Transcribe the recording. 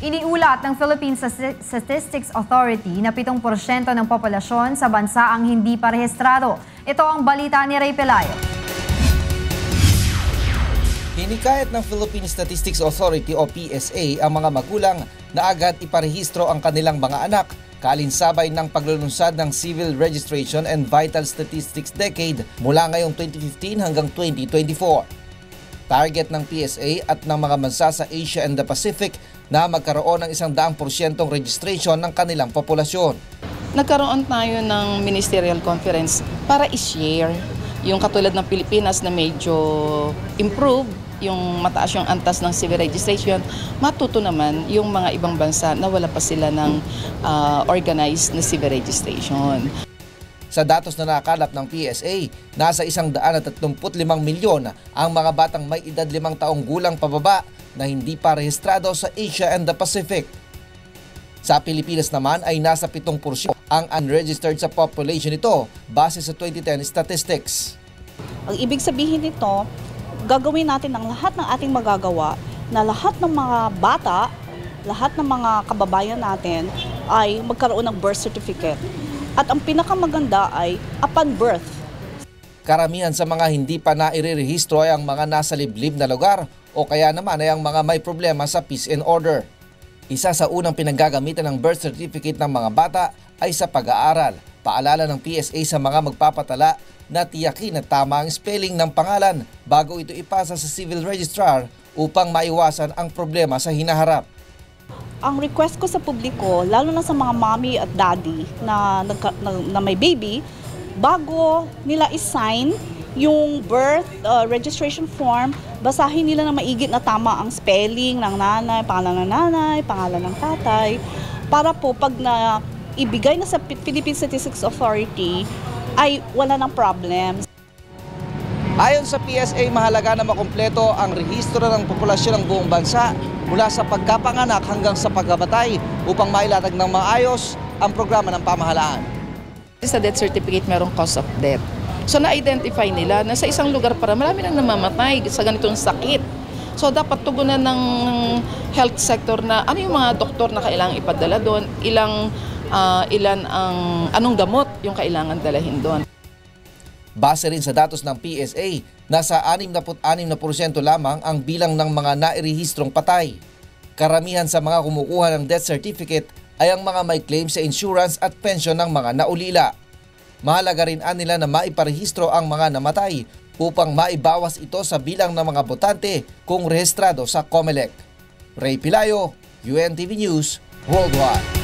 Iniulat ng Philippine Stati- Statistics Authority na 7% ng populasyon sa bansa ang hindi parehistrado. Ito ang balita ni Ray Pelayo. Hinikayat ng Philippine Statistics Authority o PSA ang mga magulang na agad iparehistro ang kanilang mga anak kaalinsabay ng paglulunsad ng Civil Registration and Vital Statistics Decade mula ngayong 2015 hanggang 2024. Target ng PSA at ng mga bansa sa Asia and the Pacific na magkaroon ng isang daang porsyentong registration ng kanilang populasyon. nagkaroon tayo ng ministerial conference para i-share yung katulad ng Pilipinas na medyo improve yung mataas yung antas ng civil registration, matuto naman yung mga ibang bansa na wala pa sila ng ah, organized na civil registration. Sa datos na nakalap ng PSA, nasa 135 milyon ang mga batang may edad 5 taong gulang pababa na hindi pa rehistrado sa Asia and the Pacific. Sa Pilipinas naman ay nasa 7% ang unregistered sa population nito base sa 2010 statistics. Ang ibig sabihin nito, gagawin natin ang lahat ng ating magagawa na lahat ng mga bata, lahat ng mga kababayan natin ay magkaroon ng birth certificate. At ang pinakamaganda ay upon birth, Karamihan sa mga hindi pa nairerehistro ay ang mga nasa liblib na lugar o kaya naman ay ang mga may problema sa peace and order. Isa sa unang pinaggagamitan ng birth certificate ng mga bata ay sa pag-aaral. Paalala ng PSA sa mga magpapatala na tiyakin na tama ang spelling ng pangalan bago ito ipasa sa civil registrar upang maiwasan ang problema sa hinaharap. Ang request ko sa publiko, lalo na sa mga mommy at daddy na, nagka- na, na may baby, bago nila i-sign yung birth uh, registration form, basahin nila na maigit na tama ang spelling ng nanay, pangalan ng nanay, pangalan ng tatay, para po pag na ibigay na sa Philippine Statistics Authority, ay wala ng problem. Ayon sa PSA, mahalaga na makumpleto ang rehistro ng populasyon ng buong bansa mula sa pagkapanganak hanggang sa pagkabatay upang mailatag ng maayos ang programa ng pamahalaan. Sa death certificate, merong cause of death. So na-identify nila na sa isang lugar para marami nang namamatay sa ganitong sakit. So dapat tugunan ng health sector na ano yung mga doktor na kailangang ipadala doon, ilang ah, ilan ang anong gamot yung kailangan dalahin doon. Base rin sa datos ng PSA, nasa 66% lamang ang bilang ng mga nairehistrong patay. Karamihan sa mga kumukuha ng death certificate ay ang mga may claim sa insurance at pension ng mga naulila. Mahalaga rin nila na maiparehistro ang mga namatay upang maibawas ito sa bilang ng mga botante kung rehistrado sa COMELEC. Ray Pilayo, UNTV News, Worldwide.